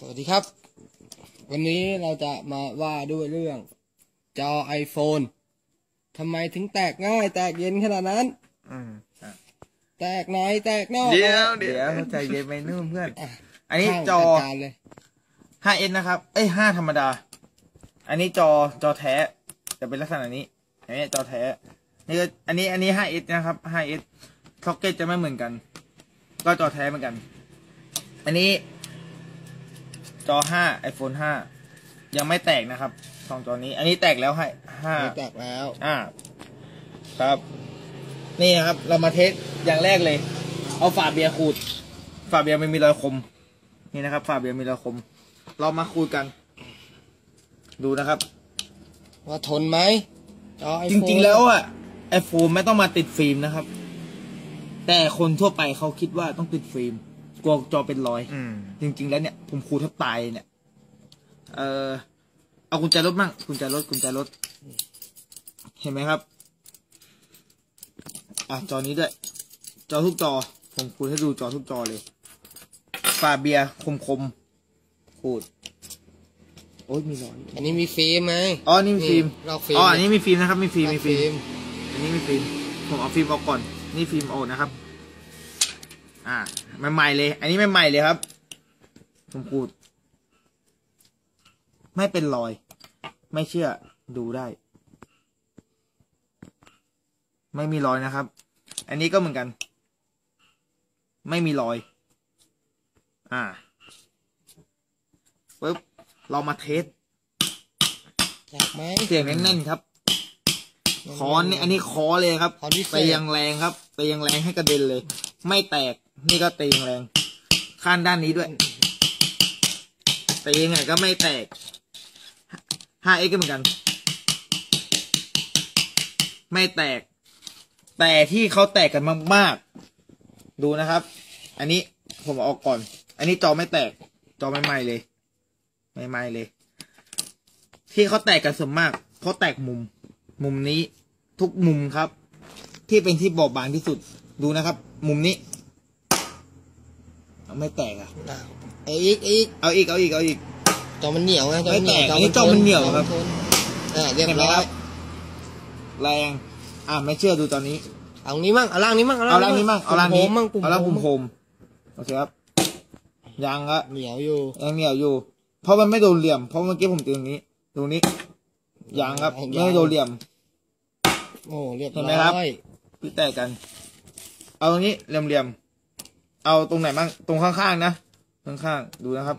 สวัสดีครับ วันนี้เราจะมาว่าด้วยเรื่อง จอ iPhone ทำไมถึงแตกง่าย แตกเย็นขนาดนั้น อืมอะแตกไหนแตกนอกเดี๋ยวนะเดี๋ยวใจเย็นไปนู่นเพื่อนอะอันนี้ช่างจอจัดการเลย 5s นะครับ เอ้ย 5 ธรรมดา อันนี้จอจอแท้ จะเป็นลักษณะนี้ อันนี้จอแท้ นี่ก็อันนี้อันนี้ 5s นะครับ 5s ซ็อกเก็ตจะไม่เหมือนกัน ก็จอแท้เหมือนกัน อันนี้ จอ5 iPhone 5ยังไม่แตกนะครับสองจอนี้ อันนี้แตกแล้วให้ไม่5แตกแล้วอ่า ครับ นี่นะครับ เรามาเทสอย่างแรกเลย เอาฝาเบียร์ขูด ฝาเบียร์มันมีรอยคม นี่นะครับ ฝาเบียร์มีรอยคม เรามาขูดกัน ดูนะครับ ว่าทนไหมจอ จ iPhone ริง ๆ แล้วอะไอโฟนไม่ต้องมาติดฟิล์มนะครับ แต่คนทั่วไปเขาคิดว่าต้องติดฟิล์ม กลัวจอเป็นรอยจริง ๆ แล้วเนี่ยผมขูดแทบตายเนี่ย เออเอากุญแจรถมั่งกุญแจรถกุญแจรถ เห็นไหมครับ อะจอนี้ด้วย จอทุกจอ ผมขูดให้ดูจอทุกจอเลยฝาเบียร์คมคมๆขูด โอ้ยมีรอย อันนี้มีฟิล์มไหมอ๋อนี่มีฟิล์ม ลอกฟิล์มอ๋อ อันนี้มีฟิล์มนะครับ มีฟิล์มลมีอกฟิล์มอันนี้มีฟิล์ม ผมเอาฟิล์มออกก่อน นี่ฟิล์มโออกนะครับ อ่า ใหม่ๆเลย อันนี้ใหม่ๆเลยครับผมขูดไม่เป็นรอย ไม่เชื่อดูได้ ไม่มีรอยนะครับ อันนี้ก็เหมือนกัน ไม่มีรอย อ่าปึ๊บเรามาเทสแตกไหมเสียงแน่นๆครับคอนนี่อันนี้คอเลยครับคอนพิเศษ ไปยังแรงครับ ไปยังแรงให้กระเด็นเลย ไม่แตก นี่ก็ตีงแรงข้างด้านนี้ด้วยตียังไงก็ไม่แตก 5x ก็เหมือนกัน ไม่แตก แต่ที่เขาแตกกันมากๆ ดูนะครับ อันนี้ผมออกก่อน อันนี้จอไม่แตก จอไม่ไหม้เลย ไม่ไหม้เลย ที่เขาแตกกันส่วนมากเพราะแตกมุม มุมนี้ทุกมุมครับ ที่เป็นที่บอบบางที่สุด ดูนะครับ มุมนี้ ไม่แตกอะอ้าวเอาอีกอีกเอาอีกเอาอีกเอาอีกจอมันเหนียวไงจอมันเหนียวไม่แตกอันนี้จอมันเหนียวครับจอมันทนอ่าเรียบเห็นไหมร้อครัยบแรงอะไม่เชื่อดูตอนนี้เอานี้มั่งเอาล่างนี้มั่งเอาล่างนี้มั่งเอาล่างนี้ปุ่มโฮมมั่งปุ่มเอาล่างโฮปุ่มมโฮมโอเคครับยังละเหนียวอยู่ยังเหนียวอยู่ เพราะมันไม่โดนเหลี่ยมเพราะเมื่อกี้ผมตีตรงนี้ตรงนี้ยังครับยังไม่โดนเหลี่ยมโอ้เรียบเห็นร้ไหมครับอยพี่แตกกัน เอาตรงนี้เหลี่ยมๆ เอาตรงไหนบ้างตรงข้างๆนะข้างๆดูนะครับ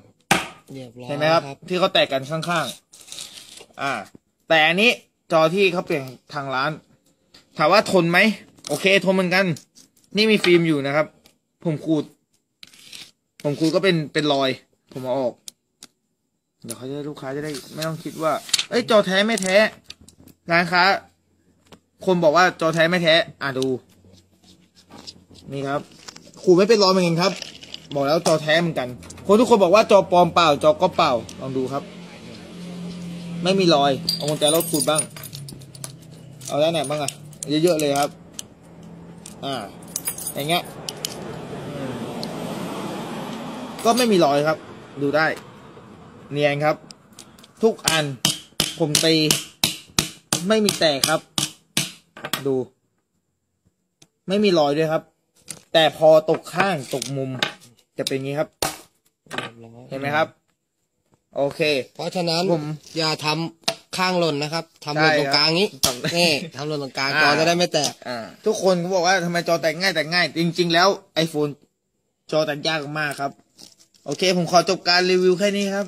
เรียบร้อยเห็นไหมครับ ที่เขาแตกกันข้างๆ อ่า แต่อันนี้จอที่เขาเปลี่ยนทางร้าน ถามว่าทนไหม โอเค ทนเหมือนกัน นี่มีฟิล์มอยู่นะครับ ผมขูด ผมขูดก็เป็นเป็นรอย ผมเอาออก เดี๋ยวเขาจะได้ลูกค้าจะได้ ไม่ต้องคิดว่า เอ้ยจอแท้ไม่แท้ร้านค้า คนบอกว่าจอแท้ไม่แท้ อะดู นี่ครับ ขูดไม่เป็นรอยเหมือนกันครับ บอกแล้วจอแท้เหมือนกัน คนทุกคนบอกว่าจอปลอมเปล่า จอก็เปล่า ลองดูครับ ไม่มีรอย เอากุญแจรถขูดบ้าง เอาด้ไหนบ้างอะเยอะๆเลยครับ อ่า อย่างเงี้ย ก็ไม่มีรอยครับ ดูได้ เนียนครับ ทุกอัน ผมตี ไม่มีแตกครับ ดู ไม่มีรอยด้วยครับ แต่พอตกข้างตกมุม จะเป็นอย่างนี้ครับเรียบร้อยเห็นไหมครับ โอเค เพราะฉะนั้นผมอย่าทำข้างหล่นนะครับทำหล่นใช่ตรงครับกลางนี้ต้องนี่ทำหล่นตรงกลางอ่าจอจะได้ไม่แตกอ่าทุกคนเขาบอกว่าทำไมจอแตกง่ายแตกง่าย จริง ๆ แล้ว iPhone จอแตกยากมากครับ โอเค ผมขอจบการรีวิวแค่นี้ครับ